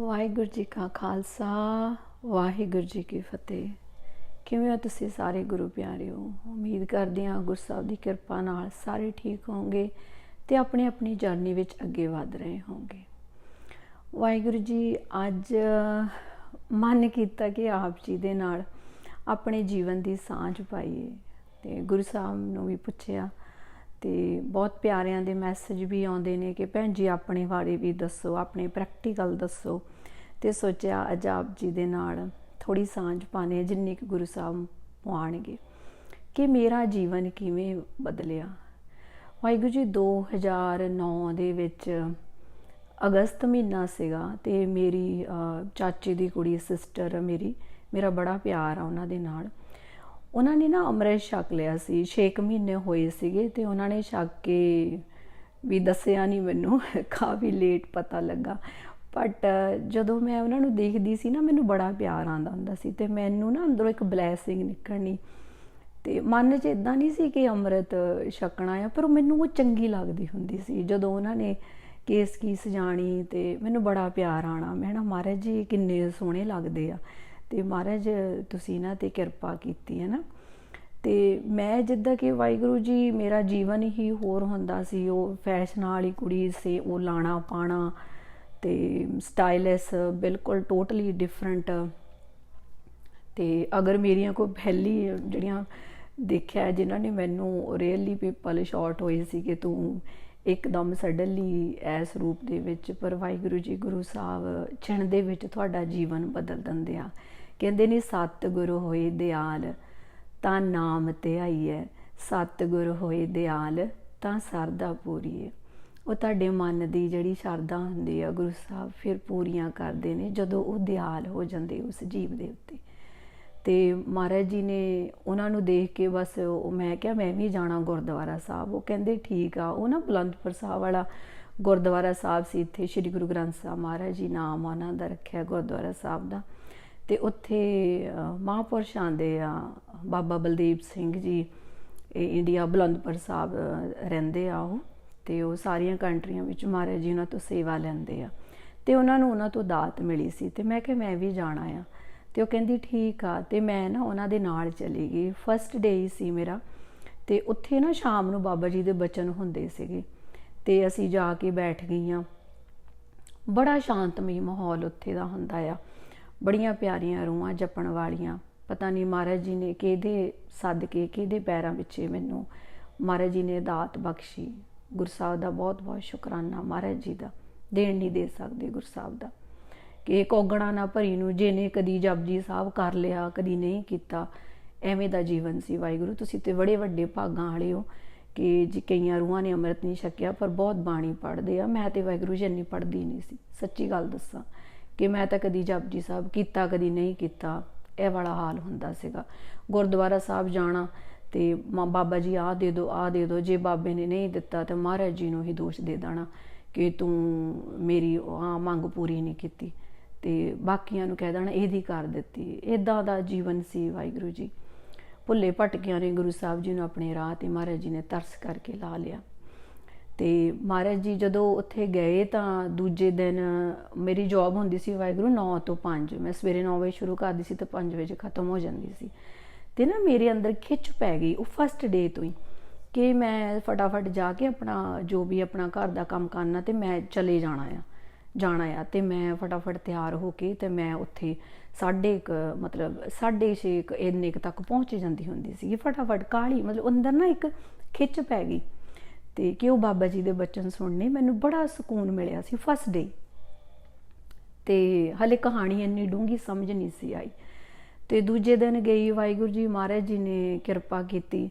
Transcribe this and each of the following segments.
ਵਾਹਿਗੁਰੂ ਜੀ ਕਾ ਖਾਲਸਾ, ਵਾਹਿਗੁਰੂ ਜੀ ਕੀ ਫਤਿਹ। ਕਿਵੇਂ ਹੋ ਤੁਸੀਂ ਸਾਰੇ ਗੁਰੂ ਪਿਆਰਿਓ? ਉਮੀਦ ਕਰਦੇ ਹਾਂ ਗੁਰੂ ਸਾਹਿਬ ਦੀ ਕਿਰਪਾ ਨਾਲ ਸਾਰੇ ਠੀਕ ਹੋਵੋਗੇ ਤੇ ਆਪਣੀ ਆਪਣੀ ਜਰਨੀ ਵਿੱਚ ਅੱਗੇ ਵਧ ਰਹੇ ਹੋਵੋਗੇ। ਵਾਹਿਗੁਰੂ ਜੀ, ਅੱਜ ਮਨ ਕੀਤਾ ਕਿ ਆਪ ਜੀ ਦੇ ਨਾਲ ਆਪਣੇ ਜੀਵਨ ਦੀ ਸਾਂਝ ਪਾਈਏ ਤੇ ਗੁਰੂ ਸਾਹਿਬ ਨੂੰ ਵੀ ਪੁੱਛਿਆ ਤੇ ਬਹੁਤ ਪਿਆਰਿਆਂ ਦੇ ਮੈਸੇਜ ਵੀ ਆਉਂਦੇ ਨੇ ਕਿ ਭੈਣ ਜੀ ਆਪਣੇ ਬਾਰੇ ਵੀ ਦੱਸੋ, ਆਪਣੇ ਪ੍ਰੈਕਟੀਕਲ ਦੱਸੋ। ਤੇ ਸੋਚਿਆ ਅੱਜ ਆਪ ਜੀ ਦੇ ਨਾਲ ਥੋੜੀ ਸਾਂਝ ਪਾਣੇ ਜਿੰਨੀ ਕਿ ਗੁਰੂ ਸਾਹਿਬ ਪੁਆਣਗੇ। ਕਿ ਮੇਰਾ ਜੀਵਨ ਕਿਵੇਂ ਬਦਲਿਆ? ਵਾਹਿਗੁਰੂ ਜੀ 2009 ਦੇ ਵਿੱਚ ਅਗਸਤ ਮਹੀਨਾ ਸੀਗਾ ਤੇ ਮੇਰੀ ਚਾਚੀ ਦੀ ਕੁੜੀ ਸਿਸਟਰ ਮੇਰੀ, ਮੇਰਾ ਬੜਾ ਪਿਆਰ ਆ ਉਹਨਾਂ ਦੇ ਨਾਲ। ਉਹਨਾਂ ਨੇ ਨਾ ਅੰਮ੍ਰਿਤ ਛਕ ਲਿਆ ਸੀ 6 ਮਹੀਨੇ ਹੋਏ ਸੀਗੇ ਤੇ ਉਹਨਾਂ ਨੇ ਛਕ ਕੇ ਵੀ ਦੱਸਿਆ ਨਹੀਂ ਮੈਨੂੰ ਕਾਫੀ ਲੇਟ ਪਤਾ ਲੱਗਾ। ਬਟ ਜਦੋਂ ਮੈਂ ਉਹਨਾਂ ਨੂੰ ਦੇਖਦੀ ਸੀ ਨਾ, ਮੈਨੂੰ ਬੜਾ ਪਿਆਰ ਆਉਂਦਾ ਹੁੰਦਾ ਸੀ ਤੇ ਮੈਨੂੰ ਨਾ ਅੰਦਰੋਂ ਇੱਕ ਬਲੇਸਿੰਗ ਨਿਕਲਣੀ। ਤੇ ਮਨ 'ਚ ਇਦਾਂ ਨਹੀਂ ਸੀ ਕਿ ਅੰਮ੍ਰਿਤ ਛਕਣਾ ਆ, ਪਰ ਮੈਨੂੰ ਉਹ ਚੰਗੀ ਲੱਗਦੀ ਹੁੰਦੀ ਸੀ। ਜਦੋਂ ਉਹਨਾਂ ਨੇ ਕੇਸ ਕੀ ਸਜਾਣੀ ਤੇ ਮੈਨੂੰ ਬੜਾ ਪਿਆਰ ਆਣਾ ਮੈਂ ਨਾ ਮਹਾਰਾਜ ਜੀ, ਕਿੰਨੇ ਸੋਹਣੇ ਲੱਗਦੇ ਆ। ਤੇ ਮਹਾਰਾਜ, ਤੁਸੀਂ ਇਹਨਾਂ ਤੇ ਕਿਰਪਾ ਕੀਤੀ, ਹੈ ਨਾ? ਤੇ ਮੈਂ ਜਿੱਦਾਂ ਕਿ ਵਾਹਿਗੁਰੂ ਜੀ, ਮੇਰਾ ਜੀਵਨ ਹੀ ਹੋਰ ਹੁੰਦਾ ਸੀ, ਉਹ ਫੈਸ਼ਨ ਵਾਲੀ ਕੁੜੀ ਸੀ, ਉਹ ਲਾਣਾ ਪਾਣਾ ਤੇ ਸਟਾਈਲਿਸ਼ ਬਿਲਕੁਲ ਟੋਟਲੀ ਡਿਫਰੈਂਟ ਤੇ ਅਗਰ ਮੇਰੀਆਂ ਕੋਈ ਪਹਿਲੀ ਜਿਹੜੀਆਂ ਦੇਖਿਆ, ਜਿਨ੍ਹਾਂ ਨੇ ਮੈਨੂੰ ਰੀਅਲੀ ਪੀਪਲ ਸ਼ਾਰਟ ਹੋਏ ਸੀ ਕਿ ਤੂੰ ਇੱਕਦਮ ਸਡਨਲੀ ਐਸ ਰੂਪ ਦੇ ਵਿੱਚ, ਪਰ ਵਾਹਿਗੁਰੂ ਜੀ, ਗੁਰੂ ਸਾਹਿਬ ਛਣ ਦੇ ਵਿੱਚ ਤੁਹਾਡਾ ਜੀਵਨ ਬਦਲ ਦਿੰਦੇ ਆ। ਕਹਿੰਦੇ ਨੇ, ਸਤਿਗੁਰ ਹੋਏ ਦਿਆਲ, ਤਾਂ ਨਾਮ ਤੇ ਆਈਐ। ਸਤ ਹੋਏ ਦਿਆਲ, ਤਾਂ ਸਰਦਾ ਪੂਰੀਏ ਉਹ ਤੁਹਾਡੇ ਮਨ ਦੀ ਜਿਹੜੀ ਸ਼ਰਧਾ ਹੁੰਦੀ ਆ, ਗੁਰੂ ਸਾਹਿਬ ਫਿਰ ਪੂਰੀਆਂ ਕਰਦੇ ਨੇ, ਜਦੋਂ ਉਹ ਦਿਆਲ ਹੋ ਜਾਂਦੇ ਉਸ ਜੀਵ ਦੇ ਉੱਤੇ। ਤੇ ਮਹਾਰਾਜ ਜੀ ਨੇ ਉਹਨਾਂ ਨੂੰ ਦੇਖ ਕੇ ਬਸ ਮੈਂ ਕਿਹਾ, ਮੈਂ ਵੀ ਜਾਣਾ ਗੁਰਦੁਆਰਾ ਸਾਹਿਬ। ਉਹ ਕਹਿੰਦੇ, ਠੀਕ ਆ। ਉਹ ਨਾ ਬਲੰਦਪੁਰ ਸਾਹਿਬ ਵਾਲਾ ਗੁਰਦੁਆਰਾ ਸਾਹਿਬ ਸੀ, ਇੱਥੇ ਸ੍ਰੀ ਗੁਰੂ ਗ੍ਰੰਥ ਸਾਹਿਬ ਮਹਾਰਾਜ ਜੀ ਨਾਮ ਉਹਨਾਂ ਦਾ ਰੱਖਿਆ ਗੁਰਦੁਆਰਾ ਸਾਹਿਬ ਦਾ। ਤੇ ਉੱਥੇ ਮਹਾਪੁਰਸ਼ ਆਂਦੇ ਆ, ਬਾਬਾ ਬਲਦੀਪ ਸਿੰਘ ਜੀ, ਇਹ ਇੰਡੀਆ ਬਲੰਦਪੁਰ ਸਾਹਿਬ ਰਹਿੰਦੇ ਆ ਉਹ, ਤੇ ਉਹ ਸਾਰੀਆਂ ਕੰਟਰੀਆਂ ਵਿੱਚ ਮਹਾਰਾਜ ਜੀ ਉਹਨਾਂ ਤੋਂ ਸੇਵਾ ਲੈਂਦੇ ਆ। ਤੇ ਉਹਨਾਂ ਨੂੰ ਉਹਨਾਂ ਤੋਂ ਦਾਤ ਮਿਲੀ ਸੀ, ਤੇ ਮੈਂ ਕਿਹਾ ਮੈਂ ਵੀ ਜਾਣਾ ਆ। ਤੇ ਉਹ ਕਹਿੰਦੀ ਠੀਕ ਆ, ਤੇ ਮੈਂ ਨਾ ਉਹਨਾਂ ਦੇ ਨਾਲ ਚਲੀ ਗਈ। ਫਸਟ ਡੇ ਹੀ ਸੀ ਮੇਰਾ, ਤੇ ਉੱਥੇ ਨਾ ਸ਼ਾਮ ਨੂੰ ਬਾਬਾ ਜੀ ਦੇ ਬਚਨ ਹੁੰਦੇ ਸੀਗੇ, ਤੇ ਅਸੀਂ ਜਾ ਕੇ ਬੈਠ ਗਈਆਂ। ਬੜਾ ਸ਼ਾਂਤਮਈ ਮਾਹੌਲ ਉੱਥੇ ਦਾ ਹੁੰਦਾ ਆ। ਬੜੀਆਂ ਪਿਆਰੀਆਂ ਰੂਹਾਂ ਜਪਣ ਵਾਲੀਆਂ। ਪਤਾ ਨਹੀਂ ਮਹਾਰਾਜ ਜੀ ਨੇ ਕਿਹਦੇ ਸਦਕੇ, ਕਿਹਦੇ ਪੈਰਾਂ ਵਿੱਚ ਮੈਨੂੰ ਮਹਾਰਾਜ ਜੀ ਨੇ ਦਾਤ ਬਖਸ਼ੀ। ਗੁਰਸਾਹਿਬ ਦਾ ਬਹੁਤ ਬਹੁਤ ਸ਼ੁਕਰਾਨਾ ਮਹਾਰਾਜ ਜੀ ਦਾ। ਦੇਣ ਨਹੀਂ ਦੇ ਸਕਦੇ ਗੁਰਸਾਹਿਬ ਦਾ। ਕਿ ਕੋਗਣਾ ਨਾ ਭਰੀ ਨੂੰ ਜਿਹਨੇ ਕਦੀ ਜਪਜੀ ਸਾਹਿਬ ਕਰ ਲਿਆ, ਕਦੀ ਨਹੀਂ ਕੀਤਾ, ਐਵੇਂ ਦਾ ਜੀਵਨ ਸੀ ਵਾਹਿਗੁਰੂ। ਤੁਸੀਂ ਤੇ ਬੜੇ ਵੱਡੇ ਭਾਗਾਂ ਵਾਲੇ ਹੋ ਕਿ ਜੀ ਕਈਆਂ ਰੂਹਾਂ ਨੇ ਅੰਮ੍ਰਿਤ ਨਹੀਂ ਛਕਿਆ, ਪਰ ਬਹੁਤ ਬਾਣੀ ਪੜ੍ਹਦੇ ਆ। ਮੈਂ ਤੇ ਵਾਹਿਗੁਰੂ ਜੀ ਇੰਨੀ ਪੜ੍ਹਦੀ ਨਹੀਂ ਸੀ। ਸੱਚੀ ਗੱਲ ਦੱਸਾਂ ਕਿ ਮੈਂ ਤਾਂ ਕਦੀ ਜਪਜੀ ਸਾਹਿਬ ਕੀਤਾ, ਕਦੀ ਨਹੀਂ ਕੀਤਾ। ਇਹ ਵਾਲਾ ਹਾਲ ਹੁੰਦਾ ਸੀਗਾ। ਗੁਰਦੁਆਰਾ ਸਾਹਿਬ ਜਾਣਾ ਤੇ ਬਾਬਾ ਜੀ ਆਹ ਦੇ ਦਿਓ ਆਹ ਦੇ ਦਿਓ ਜੇ ਬਾਬੇ ਨੇ ਨਹੀਂ ਦਿੱਤਾ ਤੇ ਮਹਾਰਾਜ ਜੀ ਨੂੰ ਹੀ ਦੋਸ਼ ਦੇ ਦੇਣਾ ਕਿ ਤੂੰ ਮੇਰੀ ਆ ਮੰਗ ਪੂਰੀ ਨਹੀਂ ਕੀਤੀ। ਤੇ ਬਾਕੀਆਂ ਨੂੰ ਕਹਿ ਦੇਣਾ ਇਹਦੀ ਕਰ ਦਿੱਤੀ। ਇਦਾਂ ਦਾ ਜੀਵਨ ਸੀ ਵਾਹਿਗੁਰੂ ਜੀ। ਭੁੱਲੇ ਭਟਕਿਆਂ ਨੇ ਗੁਰੂ ਸਾਹਿਬ ਜੀ ਨੂੰ ਆਪਣੇ ਰਾਹ ਤੇ ਮਹਾਰਾਜ ਜੀ ਨੇ ਤਰਸ ਕਰਕੇ ਲਾ ਲਿਆ। ਤੇ ਮਹਾਰਾਜ ਜੀ ਜਦੋਂ ਉੱਥੇ ਗਏ ਤਾਂ ਦੂਜੇ ਦਿਨ ਮੇਰੀ ਜੌਬ ਹੁੰਦੀ ਸੀ ਵਾਹਿਗੁਰੂ 9 ਤੋਂ 5 ਮੈਂ ਸਵੇਰੇ 9 ਵਜੇ ਸ਼ੁਰੂ ਕਰਦੀ ਸੀ ਤੇ 5 ਵਜੇ ਖਤਮ ਹੋ ਜਾਂਦੀ ਸੀ। ਤੇ ਨਾ ਮੇਰੇ ਅੰਦਰ ਖਿੱਚ ਪੈ ਗਈ ਉਹ ਫਸਟ ਡੇ ਤੋਂ ਹੀ ਕਿ ਮੈਂ ਫਟਾਫਟ ਜਾ ਕੇ ਆਪਣਾ ਜੋ ਵੀ ਆਪਣਾ ਘਰ ਦਾ ਕੰਮ ਕਰਨਾ ਤੇ ਮੈਂ ਚਲੇ ਜਾਣਾ ਆ ਜਾਣਾ ਆ। ਤੇ ਮੈਂ ਫਟਾਫਟ ਤਿਆਰ ਹੋ ਕੇ ਤੇ ਮੈਂ ਉੱਥੇ ਸਾਢੇ ਇੱਕ ਮਤਲਬ ਸਾਢੇ 6 ਇੰਨੇ ਤੱਕ ਪਹੁੰਚ ਜਾਂਦੀ ਹੁੰਦੀ ਸੀ ਫਟਾਫਟ ਕਾਲੀ ਮਤਲਬ ਅੰਦਰ ਨਾ ਇੱਕ ਖਿੱਚ ਪੈ ਗਈ। ਤੇ ਕਿ ਉਹ ਬਾਬਾ ਜੀ ਦੇ ਬਚਨ ਸੁਣਨੇ, ਮੈਨੂੰ ਬੜਾ ਸਕੂਨ ਮਿਲਿਆ ਸੀ ਫਸਟ ਡੇ ਤੇ ਹਲੇ ਕਹਾਣੀ ਇੰਨੀ ਡੂੰਗੀ ਸਮਝ ਨਹੀਂ ਸੀ ਆਈ। ਤੇ ਦੂਜੇ ਦਿਨ ਗਈ ਵਾਹਿਗੁਰੂ ਜੀ ਮਹਾਰਾਜ ਜੀ ਨੇ ਕਿਰਪਾ ਕੀਤੀ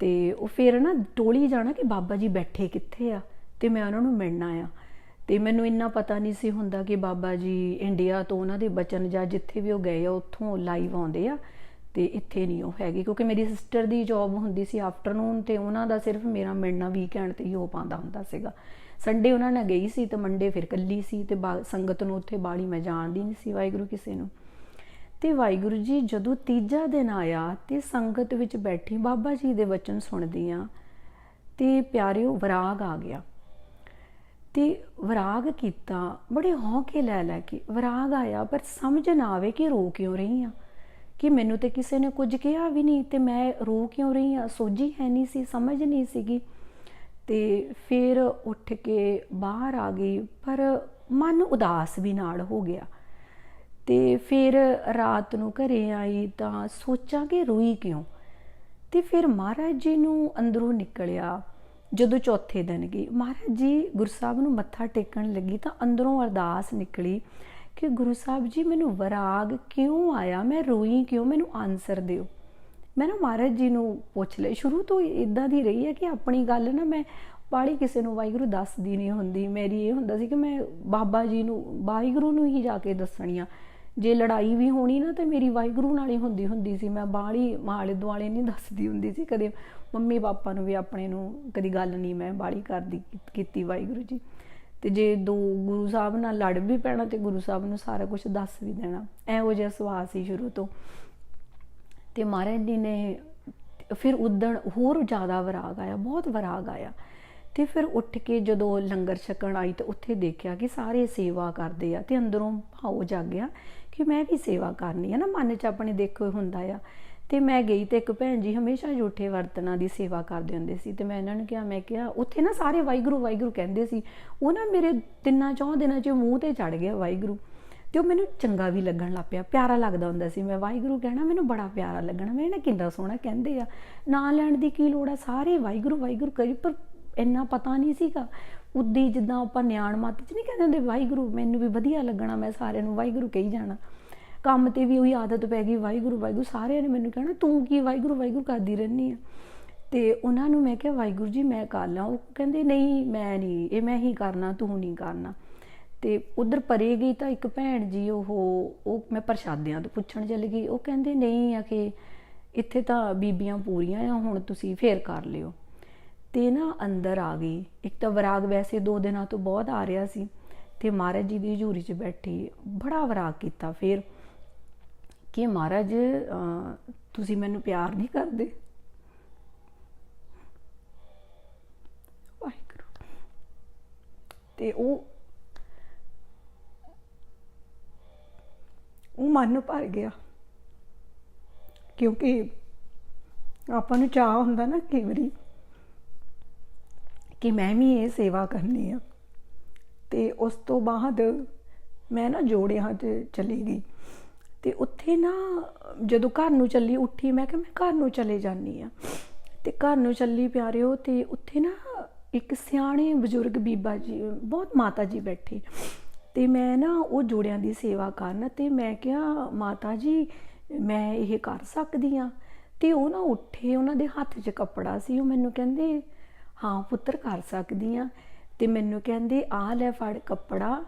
ਤੇ ਉਹ ਫਿਰ ਨਾ ਟੋਲੀ ਜਾਣਾ ਕਿ ਬਾਬਾ ਜੀ ਬੈਠੇ ਕਿੱਥੇ ਆ ਤੇ ਮੈਂ ਉਹਨਾਂ ਨੂੰ ਮਿਲਣਾ ਆ ਤੇ ਮੈਨੂੰ ਇੰਨਾ ਪਤਾ ਨਹੀਂ ਸੀ ਹੁੰਦਾ ਕਿ ਬਾਬਾ ਜੀ ਇੰਡੀਆ ਤੋਂ ਉਹਨਾਂ ਦੇ ਬਚਨ ਜਾਂ ਜਿੱਥੇ ਵੀ ਉਹ ਗਏ ਆ, ਉੱਥੋਂ ਲਾਈਵ ਆਉਂਦੇ ਆ। ਤੇ ਇੱਥੇ ਨਹੀਂ ਉਹ ਹੈਗੀ, ਕਿਉਂਕਿ ਮੇਰੀ ਸਿਸਟਰ ਦੀ ਜੌਬ ਹੁੰਦੀ ਸੀ ਆਫਟਰਨੂਨ ਤੇ ਉਹਨਾਂ ਦਾ ਸਿਰਫ ਮੇਰਾ ਮਿਲਣਾ ਵੀਕਐਂਡ ਤੇ ਹੀ ਹੋ ਪਾਉਂਦਾ ਹੁੰਦਾ ਸੀਗਾ। ਸੰਡੇ ਉਹਨਾਂ ਨਾਲ ਗਈ ਸੀ ਤੇ ਮੰਡੇ ਫਿਰ ਕੱਲੀ ਸੀ ਤੇ ਸੰਗਤ ਨੂੰ ਉੱਥੇ ਬਾੜੀ ਮੈਂ ਜਾਣਦੀ ਨਹੀਂ ਸੀ ਵਾਹਿਗੁਰੂ ਕਿਸੇ ਨੂੰ। ਤੇ ਵਾਹਿਗੁਰੂ ਜੀ ਜਦੋਂ ਤੀਜਾ ਦਿਨ ਆਇਆ ਤੇ ਸੰਗਤ ਵਿੱਚ ਬੈਠੀ, ਬਾਬਾ ਜੀ ਦੇ ਵਚਨ ਸੁਣਦੀ ਆ ਤੇ ਪਿਆਰਿਓ ਵਿਰਾਗ ਆ ਗਿਆ। ਤੇ ਵਿਰਾਗ ਕੀਤਾ, ਬੜੇ ਹੌਕੇ ਲੈ ਲੈ ਕੇ ਵਿਰਾਗ ਆਇਆ, ਪਰ ਸਮਝ ਨਾ ਆਵੇ ਕਿ ਰੋ ਕਿਉਂ ਰਹੀ ਆ ਕਿ ਮੈਨੂੰ ਤੇ ਕਿਸੇ ਨੇ ਕੁਝ ਕਿਹਾ ਵੀ ਨਹੀਂ ਤੇ ਮੈਂ ਰੋ ਕਿਉਂ ਰਹੀ ਆ ਸੋਝੀ ਹੈ ਨਹੀਂ ਸੀ, ਸਮਝ ਨਹੀਂ ਸੀਗੀ। ਤੇ ਫਿਰ ਉੱਠ ਕੇ ਬਾਹਰ ਆ ਗਈ, ਪਰ ਮਨ ਉਦਾਸ ਵੀ ਨਾਲ ਹੋ ਗਿਆ। ਤੇ ਫਿਰ ਰਾਤ ਨੂੰ ਘਰੇ ਆਈ ਤਾਂ ਸੋਚਾਂ ਕਿ ਰੋਈ ਕਿਉਂ? ਤੇ ਫਿਰ ਮਹਾਰਾਜ ਜੀ ਨੂੰ ਅੰਦਰੋਂ ਨਿਕਲਿਆ, ਜਦੋਂ ਚੌਥੇ ਦਿਨ ਗਈ। ਮਹਾਰਾਜ ਜੀ ਗੁਰਸਾਹਿਬ ਨੂੰ ਮੱਥਾ ਟੇਕਣ ਲੱਗੀ ਤਾਂ ਅੰਦਰੋਂ ਅਰਦਾਸ ਨਿਕਲੀ ਕਿ ਗੁਰੂ ਸਾਹਿਬ ਜੀ ਮੈਨੂੰ ਵਿਰਾਗ ਕਿਉਂ ਆਇਆ? ਮੈਂ ਰੋਈ ਕਿਉਂ? ਮੈਨੂੰ ਆਨਸਰ ਦਿਓ। ਮੈਂ ਨਾ ਮਹਾਰਾਜ ਜੀ ਨੂੰ ਪੁੱਛ ਲਿਆ। ਸ਼ੁਰੂ ਤੋਂ ਇਦਾਂ ਦੀ ਰਹੀ ਹੈ ਕਿ ਆਪਣੀ ਗੱਲ ਨਾ ਮੈਂ ਬਾੜੀ ਕਿਸੇ ਨੂੰ ਵਾਹਿਗੁਰੂ ਦੱਸਦੀ ਨਹੀਂ ਹੁੰਦੀ। ਮੇਰੀ ਇਹ ਹੁੰਦਾ ਸੀ ਕਿ ਮੈਂ ਬਾਬਾ ਜੀ ਨੂੰ, ਵਾਹਿਗੁਰੂ ਨੂੰ ਹੀ ਜਾ ਕੇ ਦੱਸਣੀ ਆ। ਜੇ ਲੜਾਈ ਵੀ ਹੋਣੀ ਨਾ ਤੇ ਮੇਰੀ ਵਾਹਿਗੁਰੂ ਨਾਲ ਹੀ ਹੁੰਦੀ ਹੁੰਦੀ ਸੀ। ਮੈਂ ਬਾੜੀ ਮਾਲੇ ਦੁਆਲੇ ਨਹੀਂ ਦੱਸਦੀ ਹੁੰਦੀ ਸੀ। ਕਦੇ ਮੰਮੀ ਪਾਪਾ ਨੂੰ ਵੀ ਆਪਣੇ ਨੂੰ ਕਦੀ ਗੱਲ ਨਹੀਂ ਮੈਂ ਬਾੜੀ ਕਰਦੀ ਕੀਤੀ ਵਾਹਿਗੁਰੂ ਜੀ। ਤੇ ਜੇ ਦੋ ਗੁਰੂ ਸਾਹਿਬ ਨਾਲ ਲੜ ਵੀ ਪੈਣਾ ਤੇ ਗੁਰੂ ਸਾਹਿਬ ਨੂੰ ਸਾਰਾ ਕੁਝ ਦੱਸ ਵੀ ਦੇਣਾ। ਇਹੋ ਜਿਹਾ ਸਵਾਲ ਸੀ ਸ਼ੁਰੂ ਤੋਂ। ਤੇ ਮਹਾਰਾਜ ਜੀ ਨੇ ਫਿਰ ਉਦਣ ਹੋਰ ਜ਼ਿਆਦਾ ਵਿਰਾਗ ਆਇਆ, ਬਹੁਤ ਵਿਰਾਗ ਆਇਆ। ਤੇ ਫਿਰ ਉੱਠ ਕੇ ਜਦੋਂ ਲੰਗਰ ਛਕਣ ਆਈ ਤੇ ਉੱਥੇ ਦੇਖਿਆ ਕਿ ਸਾਰੇ ਸੇਵਾ ਕਰਦੇ ਆ ਤੇ ਅੰਦਰੋਂ ਭਾਉ ਜਾਗਿਆ ਕਿ ਮੈਂ ਵੀ ਸੇਵਾ ਕਰਨੀ ਹੈ ਨਾ, ਮਨ 'ਚ ਆਪਣੇ ਦੇਖੋ ਹੁੰਦਾ ਆ। ਤੇ ਮੈਂ ਗਈ ਤੇ ਇੱਕ ਭੈਣ ਜੀ ਹਮੇਸ਼ਾ ਝੂਠੇ ਵਰਤਨਾਂ ਦੀ ਸੇਵਾ ਕਰਦੇ ਹੁੰਦੇ ਸੀ ਤੇ ਮੈਂ ਇਹਨਾਂ ਨੂੰ ਕਿਹਾ, ਮੈਂ ਕਿਹਾ, ਉੱਥੇ ਨਾ ਸਾਰੇ ਵਾਹਿਗੁਰੂ ਵਾਹਿਗੁਰੂ ਕਹਿੰਦੇ ਸੀ। ਉਹ ਨਾ ਮੇਰੇ ਤਿੰਨਾਂ ਚੌਂ ਦਿਨਾਂ 'ਚ ਮੂੰਹ ਤੇ ਚੜ ਗਿਆ ਵਾਹਿਗੁਰੂ ਤੇ ਉਹ ਮੈਨੂੰ ਚੰਗਾ ਵੀ ਲੱਗਣ ਲੱਗ ਪਿਆ, ਪਿਆਰਾ ਲੱਗਦਾ ਹੁੰਦਾ ਸੀ। ਮੈਂ ਵਾਹਿਗੁਰੂ ਕਹਿਣਾ, ਮੈਨੂੰ ਬੜਾ ਪਿਆਰਾ ਲੱਗਣਾ, ਮੈਂ ਨਾ ਕਿੰਨਾ ਸੋਹਣਾ ਕਹਿੰਦੇ ਆ। ਨਾਂ ਲੈਣ ਦੀ ਕੀ ਲੋੜ ਆ? ਸਾਰੇ ਵਾਹਿਗੁਰੂ ਵਾਹਿਗੁਰੂ ਕਰੀ ਪਰ ਇੰਨਾ ਪਤਾ ਨਹੀਂ ਸੀਗਾ। ਉਦੀ ਜਿੱਦਾਂ ਆਪਾਂ ਨਿਆਣ ਮੱਤ 'ਚ ਨਹੀਂ ਕਹਿੰਦੇ ਹੁੰਦੇ, ਵਾਹਿਗੁਰੂ, ਮੈਨੂੰ ਵੀ ਵਧੀਆ ਲੱਗਣਾ, ਮੈਂ ਸਾਰਿਆਂ ਨੂੰ ਵਾਹਿਗੁਰੂ ਕਹੀ ਜਾਣਾ। ਕੰਮ ਤੇ ਵੀ ਉਹੀ ਆਦਤ ਪੈ ਗਈ, ਵਾਹਿਗੁਰੂ ਵਾਹਿਗੁਰੂ, ਸਾਰਿਆਂ ਨੇ ਮੈਨੂੰ ਕਹਿਣਾ ਤੂੰ ਕੀ ਵਾਹਿਗੁਰੂ ਵਾਹਿਗੁਰੂ ਕਰਦੀ ਰਹਿੰਦੀ ਆ? ਤੇ ਉਹਨਾਂ ਨੂੰ ਮੈਂ ਕਿਹਾ, ਵਾਹਿਗੁਰੂ ਜੀ, ਮੈਂ ਕਰ ਲਾਂ। ਉਹ ਕਹਿੰਦੇ, ਨਹੀਂ, ਮੈਂ ਨਹੀਂ, ਇਹ ਮੈਂ ਹੀ ਕਰਨਾ, ਤੂੰ ਨਹੀਂ ਕਰਨਾ। ਤੇ ਉਧਰ ਪਰੇ ਗਈ ਤਾਂ ਇੱਕ ਭੈਣ ਜੀ, ਉਹ ਉਹ ਮੈਂ ਪ੍ਰਸ਼ਾਦਿਆਂ ਤੋਂ ਪੁੱਛਣ ਚੱਲ ਗਈ। ਉਹ ਕਹਿੰਦੇ, ਨਹੀਂ ਆ ਕਿ ਇੱਥੇ ਤਾਂ ਬੀਬੀਆਂ ਪੂਰੀਆਂ ਆ, ਹੁਣ ਤੁਸੀਂ ਫੇਰ ਕਰ ਲਿਓ। ਤੇ ਨਾ ਅੰਦਰ ਆ ਗਈ। ਇੱਕ ਤਾਂ ਵਿਰਾਗ ਵੈਸੇ ਦੋ ਦਿਨਾਂ ਤੋਂ ਬਹੁਤ ਆ ਰਿਹਾ ਸੀ ਤੇ ਮਹਾਰਾਜ ਜੀ ਦੀ ਹਜ਼ੂਰੀ 'ਚ ਬੈਠੀ, ਬੜਾ ਵਿਰਾਗ ਕੀਤਾ ਫਿਰ। ਕਿ ਮਹਾਰਾਜ ਤੁਸੀਂ ਮੈਨੂੰ ਪਿਆਰ ਨਹੀਂ ਕਰਦੇ? ਵਾਹਿਗੁਰੂ। ਤੇ ਉਹ ਉਹ ਮਨ ਭਰ ਗਿਆ। ਕਿਉਂਕਿ ਆਪਾਂ ਨੂੰ ਚਾਹ ਹੁੰਦਾ ਨਾ ਕਈ ਵਾਰੀ ਕਿ ਮੈਂ ਵੀ ਇਹ ਸੇਵਾ ਕਰਨੀ ਆ। ਤੇ ਉਸ ਤੋਂ ਬਾਅਦ ਮੈਂ ਨਾ ਜੋੜਿਆਂ 'ਚ ਚਲੀ ਗਈ। ਤੇ ਉੱਥੇ ਨਾ ਜਦੋਂ ਘਰ ਨੂੰ ਚੱਲੀ ਉੱਠੀ, ਮੈਂ ਕਿਹਾ ਮੈਂ ਘਰ ਨੂੰ ਚਲੇ ਜਾਨੀ ਆ ਤੇ ਘਰ ਨੂੰ ਚੱਲੀ ਪਿਆਰਿਓ, ਤੇ ਉੱਥੇ ਨਾ ਇੱਕ ਸਿਆਣੇ ਬਜ਼ੁਰਗ ਬੀਬਾ ਜੀ, ਬਹੁਤ ਮਾਤਾ ਜੀ ਬੈਠੇ। ਤੇ ਮੈਂ ਨਾ ਉਹ ਜੋੜਿਆਂ ਦੀ ਸੇਵਾ ਕਰਨ ਤੇ ਮੈਂ ਕਿਹਾ, ਮਾਤਾ ਜੀ, ਮੈਂ ਇਹ ਕਰ ਸਕਦੀ ਆ ਤੇ ਉਹ ਨਾ ਉੱਠੇ, ਉਹਨਾਂ ਦੇ ਹੱਥ 'ਚ ਕੱਪੜਾ ਸੀ। ਉਹ ਮੈਨੂੰ ਕਹਿੰਦੇ, ਹਾਂ ਪੁੱਤਰ, ਕਰ ਸਕਦੀ ਆ ਤੇ ਮੈਨੂੰ ਕਹਿੰਦੇ ਆ ਲੈ ਫੜ ਕੱਪੜਾ,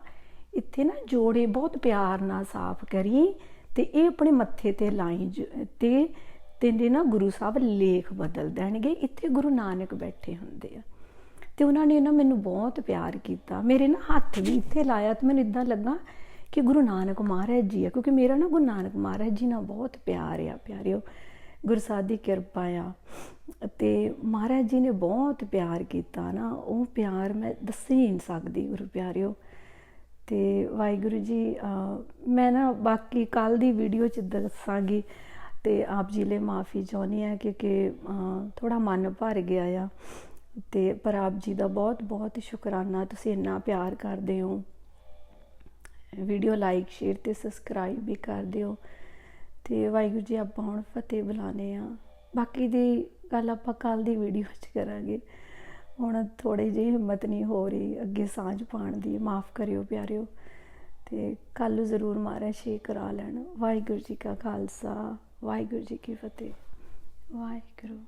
ਇੱਥੇ ਨਾ ਜੋੜੇ ਬਹੁਤ ਪਿਆਰ ਨਾਲ ਸਾਫ਼ ਕਰੀ ਤੇ ਇਹ ਆਪਣੇ ਮੱਥੇ ਤੇ ਲਾਈ ਤੇ ਤੇਨੇ ਨਾ ਗੁਰੂ ਸਾਹਿਬ ਲੇਖ ਬਦਲ ਦੇਣਗੇ, ਇੱਥੇ ਗੁਰੂ ਨਾਨਕ ਬੈਠੇ ਹੁੰਦੇ ਆ। ਤੇ ਉਹਨਾਂ ਨੇ ਨਾ ਮੈਨੂੰ ਬਹੁਤ ਪਿਆਰ ਕੀਤਾ। ਮੇਰੇ ਨਾ ਹੱਥ ਵੀ ਇੱਥੇ ਲਾਇਆ ਤੇ ਮੈਨੂੰ ਇਦਾਂ ਲੱਗਾ ਕਿ ਗੁਰੂ ਨਾਨਕ ਮਹਾਰਾਜ ਜੀ ਆ, ਕਿਉਂਕਿ ਮੇਰਾ ਨਾ ਗੁਰੂ ਨਾਨਕ ਮਹਾਰਾਜ ਜੀ ਨਾਲ ਬਹੁਤ ਪਿਆਰ ਆ, ਪਿਆਰਿਓ। ਗੁਰਸਾਹਿਬ ਦੀ ਕਿਰਪਾ ਆ। ਤੇ ਮਹਾਰਾਜ ਜੀ ਨੇ ਬਹੁਤ ਪਿਆਰ ਕੀਤਾ ਨਾ। ਉਹ ਪਿਆਰ ਮੈਂ ਦੱਸ ਹੀ ਨਹੀਂ ਸਕਦੀ ਗੁਰੂ ਪਿਆਰਿਓ। ਤੇ ਵਾਹਿਗੁਰੂ ਜੀ ਮੈਂ ਨਾ ਬਾਕੀ ਕੱਲ ਦੀ ਵੀਡੀਓ ਚ ਦੱਸਾਂਗੀ ਤੇ ਆਪ ਜੀ ਲਈ ਮਾਫੀ ਚਾਹੁੰਦੀ ਆ ਕਿਉਂਕਿ ਥੋੜਾ ਮਨ ਭਰ ਗਿਆ ਆ ਤੇ ਪਰ ਆਪ ਜੀ ਦਾ ਬਹੁਤ ਬਹੁਤ ਸ਼ੁਕਰਾਨਾ, ਤੁਸੀਂ ਇੰਨਾ ਪਿਆਰ ਕਰਦੇ ਹੋ। ਵੀਡੀਓ ਲਾਈਕ ਸ਼ੇਅਰ ਤੇ ਸਬਸਕ੍ਰਾਈਬ ਵੀ ਕਰ ਦਿਓ ਤੇ ਵਾਹਿਗੁਰੂ ਜੀ ਆਪਾਂ ਹੁਣ ਫਤਿਹ ਬੁਲਾਣੇ ਆ ਬਾਕੀ ਦੀ ਗੱਲ ਆਪਾਂ ਕੱਲ ਦੀ ਵੀਡੀਓ 'ਚ ਕਰਾਂਗੇ। ਹੁਣ ਥੋੜੀ ਜਿਹੀ ਹਿੰਮਤ ਨਹੀਂ ਹੋ ਰਹੀ, ਅੱਗੇ ਸਾਂਝ ਪਾਣ ਦੀ, ਮਾਫ ਕਰਿਓ ਪਿਆਰਿਓ। ਤੇ ਕੱਲ ਜ਼ਰੂਰ ਮਾਰਾ ਸ਼ੇ ਕਰਾ ਲੈਣ। ਵਾਹਿਗੁਰੂ ਜੀ ਕਾ ਖਾਲਸਾ, ਵਾਹਿਗੁਰੂ ਜੀ ਕੀ ਫਤਿਹ। ਵਾਹਿਗੁਰੂ।